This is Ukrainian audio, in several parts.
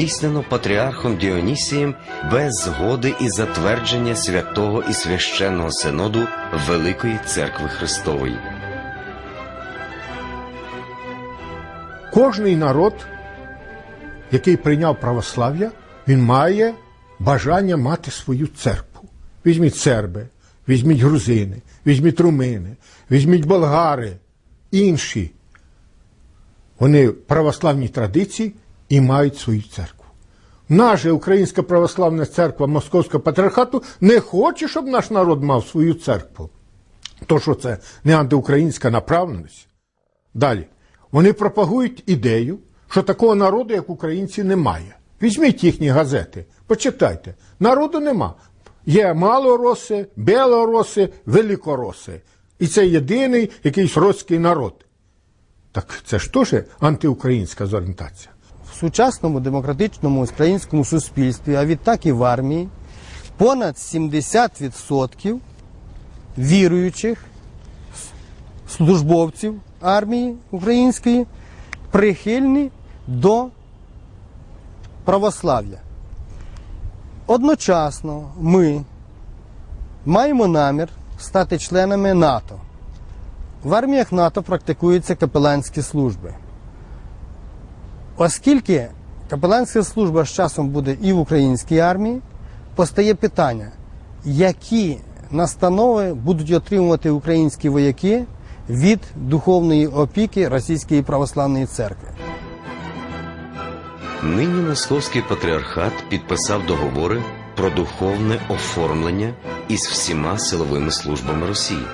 здійснено патріархом Діонісієм без згоди і затвердження святого і священного синоду Великої Церкви Христової. Кожний народ, який прийняв православ'я, він має бажання мати свою церкву. Візьміть серби, візьміть грузини, візьміть румини, візьміть болгари, інші. Вони православні традиції і мають свою церкву. Наша Українська православна церква Московського патріархату не хоче, щоб наш народ мав свою церкву. То що це не антиукраїнська направленість? Далі. Вони пропагують ідею, що такого народу, як українці, немає. Візьміть їхні газети, почитайте. Народу нема. Є малороси, білороси, великороси. І це єдиний якийсь родський народ. Так це ж теж антиукраїнська зорієнтація. Сучасному демократичному українському суспільстві, а відтак і в армії, понад 70% віруючих службовців армії української прихильні до православ'я. Одночасно ми маємо намір стати членами НАТО. В арміях НАТО практикуються капеланські служби. Оскільки капеланська служба з часом буде і в українській армії, постає питання, які настанови будуть отримувати українські вояки від духовної опіки Російської православної церкви. Нині Московський патріархат підписав договори про духовне оформлення із всіма силовими службами Росії.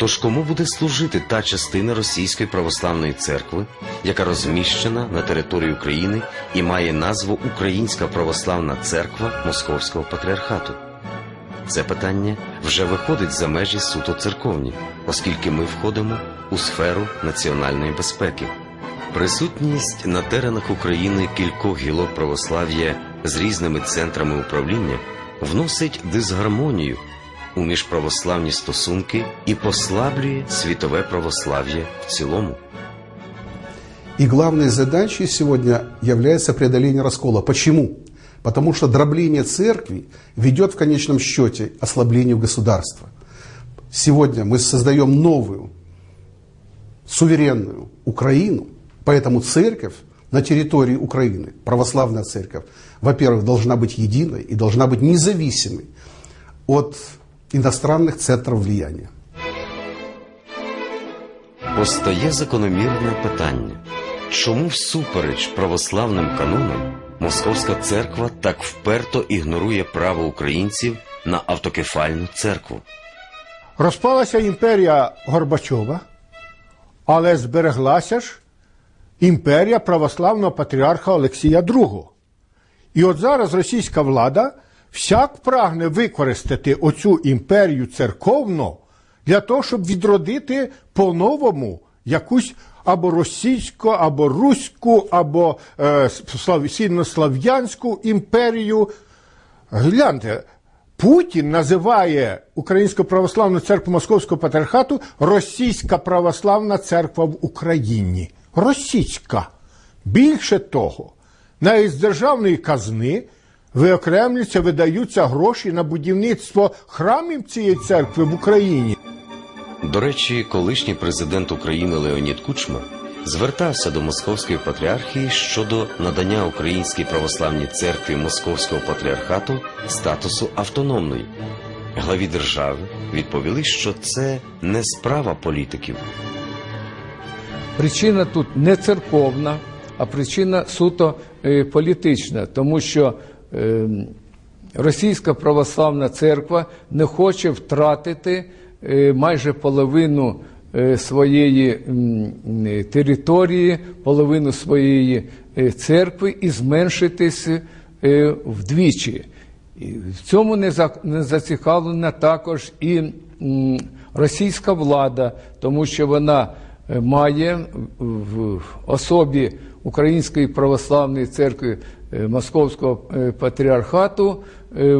Тож кому буде служити та частина Російської православної церкви, яка розміщена на території України і має назву Українська православна церква Московського патріархату? Це питання вже виходить за межі суто церковні, оскільки ми входимо у сферу національної безпеки. Присутність на теренах України кількох гілок православ'я з різними центрами управління вносить дисгармонію у міжправославні стосунки і послаблює світове православ'я в цілому. И главной задачей сегодня является преодоление раскола. Почему? Потому что дробление церкви ведет в конечном счете ослаблению государства. Сегодня мы создаем новую, суверенную Украину, поэтому церковь на территории Украины, православная церковь, во-первых, должна быть единой и должна быть независимой от иностранных центров влияния. Постає закономірне питання: чому всупереч православним канонам Московська церква так вперто ігнорує право українців на автокефальну церкву? Розпалася імперія Горбачова, але збереглася ж імперія православного патріарха Олексія II. І от зараз російська влада всяк прагне використати оцю імперію церковну для того, щоб відродити по-новому якусь або російську, або руську, або е, імперію. Гляньте, Путін називає Українську православну церкву Московського патріархату Російська православна церква в Україні. Російська. Більше того, навіть з державної казни виокремлюються, видаються гроші на будівництво храмів цієї церкви в Україні. До речі, колишній президент України Леонід Кучма звертався до Московської патріархії щодо надання Українській православній церкві Московського патріархату статусу автономної. Главі держави відповіли, що це не справа політиків. Причина тут не церковна, а причина суто е, політична, тому що Російська православна церква не хоче втратити е, майже половину е, своєї е, території, половину своєї церкви і зменшитись вдвічі. В цьому не зацікавлена також і російська влада, тому що вона має в особі Української православної церкви е, Московського е, патріархату е,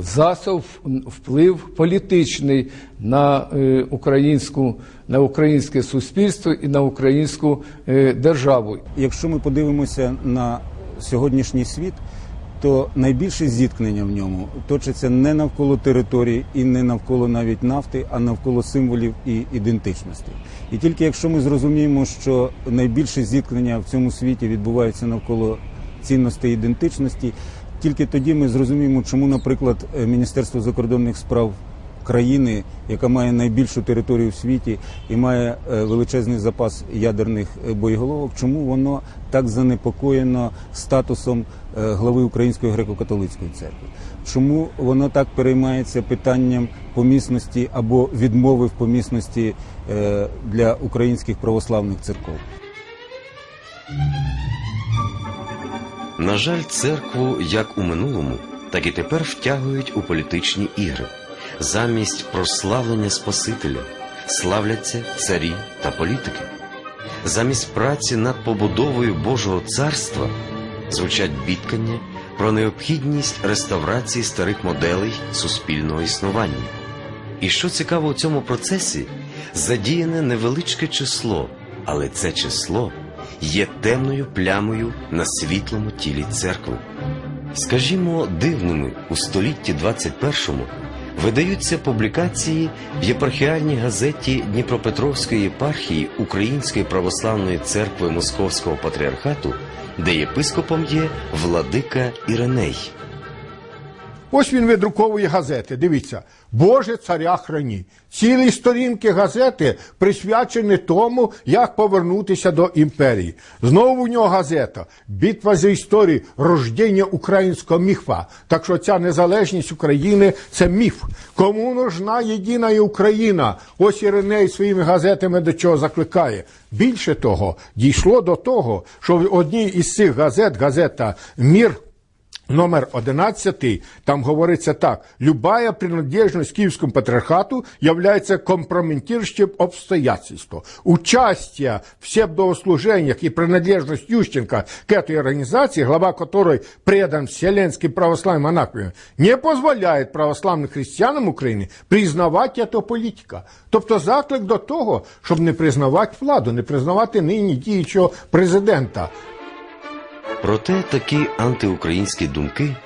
засоб вплив політичний на е, українську на українське суспільство і на українську е, державу. Якщо ми подивимося на сьогоднішній світ, то найбільше зіткнення в ньому точиться не навколо території і не навколо навіть нафти, а навколо символів і ідентичності. І тільки якщо ми зрозуміємо, що найбільше зіткнення в цьому світі відбувається навколо цінностей ідентичності, тільки тоді ми зрозуміємо, чому, наприклад, Міністерство закордонних справ країни, яка має найбільшу територію в світі і має е, величезний запас ядерних е, боєголовок, чому воно так занепокоєно статусом е, глави Української греко-католицької церкви? Чому воно так переймається питанням помісності або відмови в помісності для українських православних церков? На жаль, церкву як у минулому, так і тепер втягують у політичні ігри. Замість прославлення Спасителя славляться царі та політики. Замість праці над побудовою Божого царства звучать бідкання про необхідність реставрації старих моделей суспільного існування. І що цікаво у цьому процесі, задіяне невеличке число, але це число є темною плямою на світлому тілі церкви. Скажімо, дивними у столітті 21-му видаються публікації в єпархіальній газеті Дніпропетровської єпархії Української православної церкви Московського патріархату, де єпископом є владика Іриней. Ось він видруковує газети. Дивіться, Боже царя храні. Цілі сторінки газети присвячені тому, як повернутися до імперії. Знову у нього газета Битва за історію, рождення українського міфа. Так що ця незалежність України це міф. Кому нужна єдина Україна? Ось Іриней своїми газетами до чого закликає. Більше того, дійшло до того, що в одній із цих газет, газета Мір. Номер 11, там говорится так. Любая принадлежность к Киевскому патриархату является компрометирующим обстоятельством. Участие в псевдослужениях и принадлежность Ющенко к этой организации, глава которой предан Вселенским православным монахам, не позволяет православным християнам України признавати этого політика. Тобто заклик до того, щоб не признавати владу, не признавати нині діючого президента. Проте такі антиукраїнські думки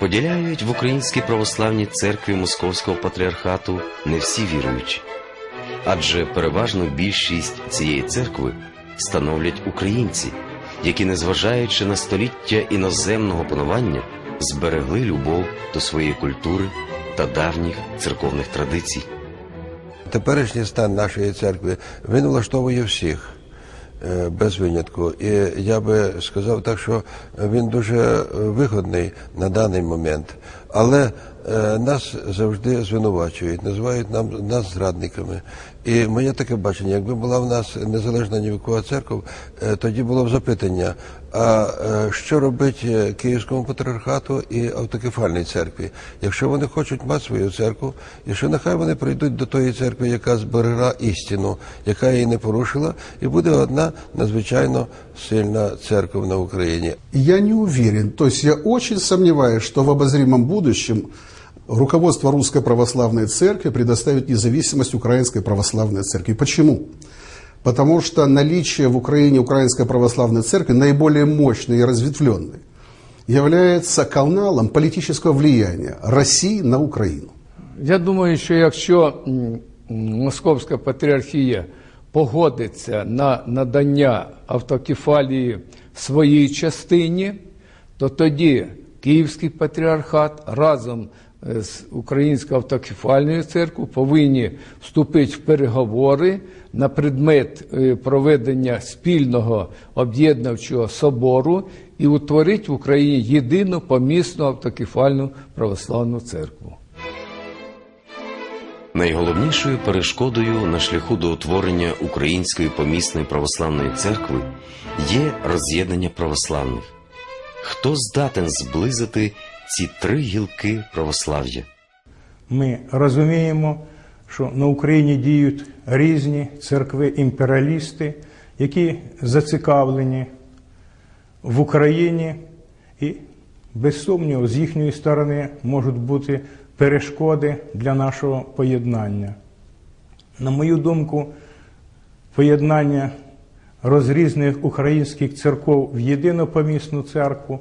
поділяють в Українській православній церкві Московського патріархату не всі віруючі. Адже переважну більшість цієї церкви становлять українці, які, незважаючи на століття іноземного панування, зберегли любов до своєї культури та давніх церковних традицій. Теперішній стан нашої церкви він влаштовує всіх без винятку. І я би сказав так, що він дуже е, вигодний на даний момент. Але е, нас завжди звинувачують, називають нам нас зрадниками. І моє таке бачення, якби була в нас незалежна нівікова церква, е, тоді було б запитання: а е, що робить е, Київському патріархату і автокефальній церкві? Якщо вони хочуть мати свою церкву, і що нехай вони прийдуть до тої церкви, яка зберегла істину, яка її не порушила, і буде одна надзвичайно сильна церква на Україні. Я не уверен, то есть я очень сомневаюсь, что в обозримом будущем руководство Русской Православной Церкви предоставит независимость Украинской Православной Церкви. Почему? Потому что наличие в Украине Украинской Православной Церкви наиболее мощной и разветвленной является каналом политического влияния России на Украину. Я думаю, що якщо Московська патріархія погодиться на надання автокефалії своїй частині, то тоді Київський патріархат разом з Українською автокефальною церквою повинні вступити в переговори на предмет е, проведення спільного об'єднавчого собору і утворити в Україні єдину помісну автокефальну православну церкву. Найголовнішою перешкодою на шляху до утворення Української помісної православної церкви є роз'єднання православних. Хто здатен зблизити ці три гілки православ'я? Ми розуміємо, що на Україні діють різні церкви-імперіалісти, які зацікавлені в Україні, і без сумніву, з їхньої сторони можуть бути перешкоди для нашого поєднання. На мою думку, поєднання розрізних українських церков в єдину помісну церкву,